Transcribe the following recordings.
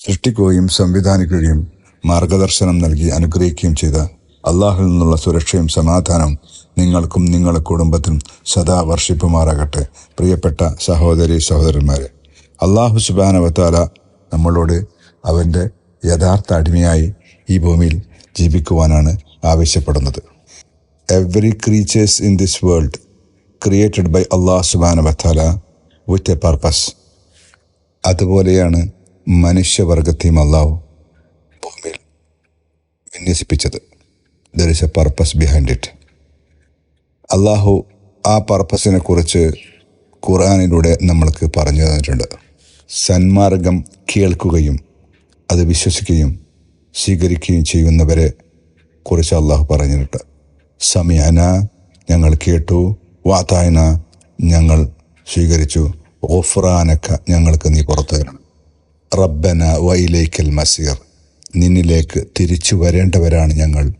സൃഷ്ടിക്കുകയും സംവിധാനിക്കുകയും മാർഗദർശനം നൽകി അനുഗ്രഹിക്കുകയും ചെയ്ത അള്ളാഹിൽ നിന്നുള്ള സുരക്ഷയും സമാധാനം നിങ്ങൾക്കും നിങ്ങളുടെ കുടുംബത്തിനും സദാ വർഷിപ്പുമാറാകട്ടെ. പ്രിയപ്പെട്ട സഹോദരി സഹോദരന്മാരെ അള്ളാഹു സുബാനവത്താല നമ്മളോട് അവന്റെ യഥാർത്ഥ അടിമയായി ഈ ഭൂമിയിൽ ജീവിക്കുവാനാണ് ആവശ്യപ്പെടുന്നത്. Every creatures in this world created by Allah സുബാനവത്താല with a purpose അതുപോലെയാണ് മനുഷ്യവർഗത്തെയും അള്ളാഹു ഭൂമിയിൽ വിന്യസിപ്പിച്ചത്. There is a purpose behind it അള്ളാഹു ആ പർപ്പസിനെ കുറിച്ച് ഖുർആാനിലൂടെ നമ്മൾക്ക് പറഞ്ഞു തന്നിട്ടുണ്ട്. സന്മാർഗം കേൾക്കുകയും അത് വിശ്വസിക്കുകയും സ്വീകരിക്കുകയും ചെയ്യുന്നവരെ കുറിച്ച് അള്ളാഹു പറഞ്ഞിട്ടുണ്ട്. സമയന ഞങ്ങൾ കേട്ടു. വാതായന ഞങ്ങൾ സ്വീകരിച്ചു. ഓഫ്രാനക്ക ഞങ്ങൾക്ക് നീ പുറത്തു തരണം. റബ്ബന വൈലേക്കൽ മസീർ. നിന്നിലേക്ക് തിരിച്ചു വരേണ്ടവരാണ് ഞങ്ങൾ.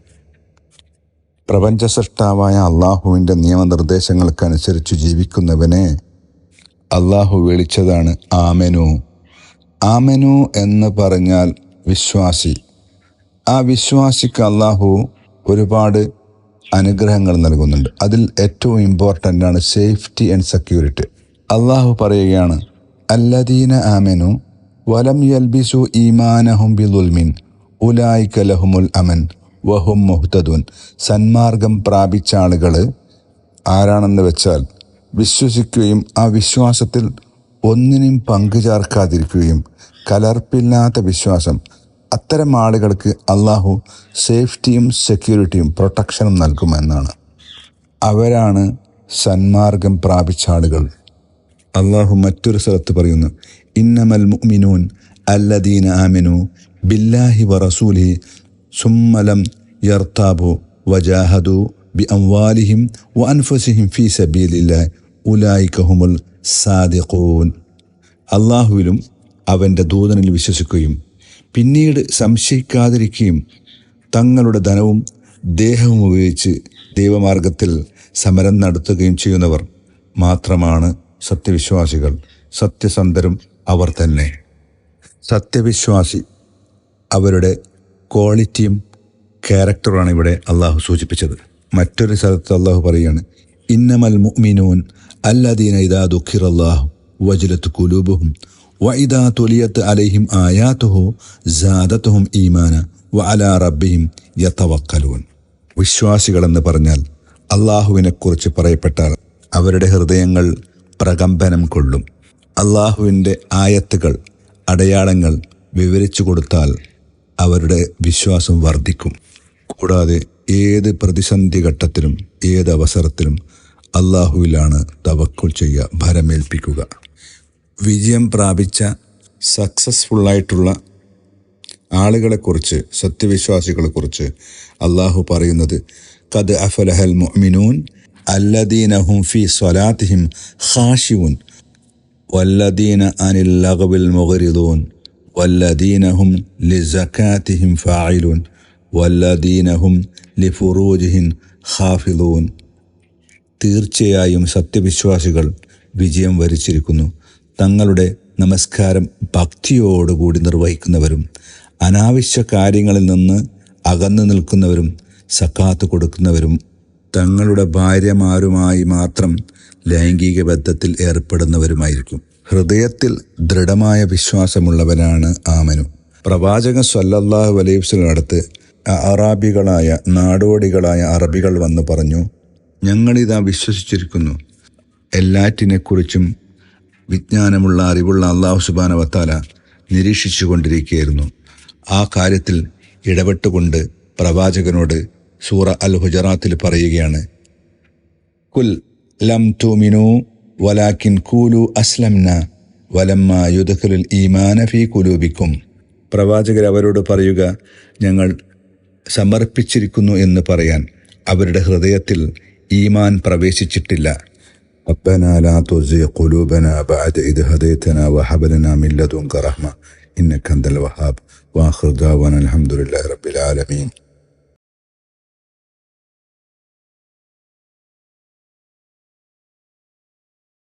പ്രപഞ്ച സൃഷ്ടാവായ അള്ളാഹുവിന്റെ നിയമനിർദ്ദേശങ്ങൾക്കനുസരിച്ച് ജീവിക്കുന്നവനെ അള്ളാഹു വിളിച്ചതാണ് ആമനു. ആമനു എന്ന് പറഞ്ഞാൽ വിശ്വാസി. ആ വിശ്വാസിക്ക് അള്ളാഹു ഒരുപാട് അനുഗ്രഹങ്ങൾ നൽകുന്നുണ്ട്. അതിൽ ഏറ്റവും ഇമ്പോർട്ടന്റ് ആണ് സേഫ്റ്റി ആൻഡ് സെക്യൂരിറ്റി അള്ളാഹു പറയുകയാണ് അല്ലദീന ആമനു വലം യൽബിസു ഈമാനഹും ബിദുൽമിൻ ഉലായിക്ക ലഹുമുൽ അമൻ വഹും മുഹ്തദുൻ സന്മാർഗം പ്രാപിച്ച ആളുകൾ ആരാണെന്ന് വെച്ചാൽ വിശ്വസിക്കുകയും ആ വിശ്വാസത്തിൽ ഒന്നിനും പങ്കു ചേർക്കാതിരിക്കുകയും കലർപ്പില്ലാത്ത വിശ്വാസം. അത്തരം ആളുകൾക്ക് അള്ളാഹു സേഫ്റ്റിയും സെക്യൂരിറ്റിയും പ്രൊട്ടക്ഷനും നൽകുമെന്നാണ്. അവരാണ് സന്മാർഗം പ്രാപിച്ച ആളുകൾ. അള്ളാഹു മറ്റൊരു സ്ഥലത്ത് പറയുന്നു ഇന്നമൽ മുഅ്മിനൂൻ അല്ലദീന ആമിനു ബില്ലാഹി വറസൂലി സുമ്മലം യർത്താബു വജാഹദു ബി അംവാലിഹിം വ الله ഫീ هم ഉലായിക്കഹുമുൽ സാദിഖൂൻ അള്ളാഹുവിലും അവന്റെ ദൂതനിൽ വിശ്വസിക്കുകയും പിന്നീട് സംശയിക്കാതിരിക്കുകയും തങ്ങളുടെ ധനവും ദേഹവും ഉപയോഗിച്ച് ദൈവമാർഗത്തിൽ സമരം നടത്തുകയും ചെയ്യുന്നവർ മാത്രമാണ് സത്യവിശ്വാസികൾ. സത്യസന്ധരും അവർ തന്നെ. സത്യവിശ്വാസി. അവരുടെ ക്വാളിറ്റിയും ക്യാരക്ടറുമാണ് ഇവിടെ അള്ളാഹു സൂചിപ്പിച്ചത്. മറ്റൊരു സ്ഥലത്ത് അള്ളാഹു പറയുകയാണ് ഇന്നമൽ മുഅ്മിനൂൻ അല്ലദീന ഇദാ അള്ളാഹു വജിലത്ത് കുലൂബുഹും വൈദാ തൊലിയത്ത് അലൈഹിം ആയാത്തുഹു ജാദത്തുഹും ഈമാന വ അലാ റബ്ബിയും യത്തവക്കലൂൻ വിശ്വാസികളെന്ന് പറഞ്ഞാൽ അള്ളാഹുവിനെക്കുറിച്ച് പറയപ്പെട്ടാൽ അവരുടെ ഹൃദയങ്ങൾ പ്രകമ്പനം കൊള്ളും. അള്ളാഹുവിന്റെ ആയത്തുകൾ അടയാളങ്ങൾ വിവരിച്ചു കൊടുത്താൽ അവരുടെ വിശ്വാസം വർദ്ധിക്കും. കൂടാതെ ഏത് പ്രതിസന്ധി ഘട്ടത്തിലും ഏത് അവസരത്തിലും അള്ളാഹുവിലാണ് തവക്കുൽ ചെയ്യുക ഭരമേൽപ്പിക്കുക. വിജയം പ്രാപിച്ച സക്സസ്ഫുള്ളായിട്ടുള്ള ആളുകളെക്കുറിച്ച് സത്യവിശ്വാസികളെക്കുറിച്ച് അള്ളാഹു പറയുന്നത് കത് അഫലഹൽ മൊമിനൂൻ അല്ലദീനഹും ഫി സ്വലാത്തിഹിം ഖാഷിഊൻ. വല്ലദീന അനിൽ والذين هم لزكاتهم فاعلون والذين هم لفروجهم خافضون. തീർച്ചയായും സത്യവിശ്വാസികൾ വിജയം വരിച്ചിരിക്കുന്നു. തങ്ങളുടെ നമസ്കാരം ഭക്തിയോടുകൂടി നിർവഹിക്കുന്നവരും അനാവശ്യ കാര്യങ്ങളിൽ നിന്ന് അകന്നു നിൽക്കുന്നവരും സക്കാത്ത് കൊടുക്കുന്നവരും തങ്ങളുടെ ഭാര്യമാരുമായി മാത്രം ലൈംഗിക ബന്ധത്തിൽ ഏർപ്പെടുന്നവരുമായിരിക്കും. ഹൃദയത്തിൽ ദൃഢമായ വിശ്വാസമുള്ളവനാണ് ആമനു. പ്രവാചകൻ സല്ലല്ലാഹു അടുത്ത് അറാബികളായ നാടോടികളായ അറബികൾ വന്നു പറഞ്ഞു ഞങ്ങളിതാ വിശ്വസിച്ചിരിക്കുന്നു. എല്ലാറ്റിനെക്കുറിച്ചും വിജ്ഞാനമുള്ള അറിവുള്ള അള്ളാഹു സുബാന വത്താല നിരീക്ഷിച്ചു കൊണ്ടിരിക്കുകയായിരുന്നു ആ കാര്യത്തിൽ ഇടപെട്ടുകൊണ്ട് പ്രവാചകനോട് സൂറ അൽ ഹുജറാത്തിൽ പറയുകയാണ് കുൽ ലം തുമിനു വലാക്കിൻ കൂലു അസ്ലംന വലമ്മ യുദഖുലുൽ ഈമാന ഫീ കുലൂബിക്കും പ്രവാചകർ അവരോട് പറയുക ഞങ്ങൾ സമർപ്പിച്ചിരിക്കുന്നു എന്ന് പറയാൻ അവരുടെ ഹൃദയത്തിൽ ഈമാൻ പ്രവേശിച്ചിട്ടില്ല ربنا لا تزغ قلوبنا بعد إذ هديتنا وهب لنا من لدنك رحمة إنك أنت الوهاب وآخر دعوانا الحمد لله رب العالمين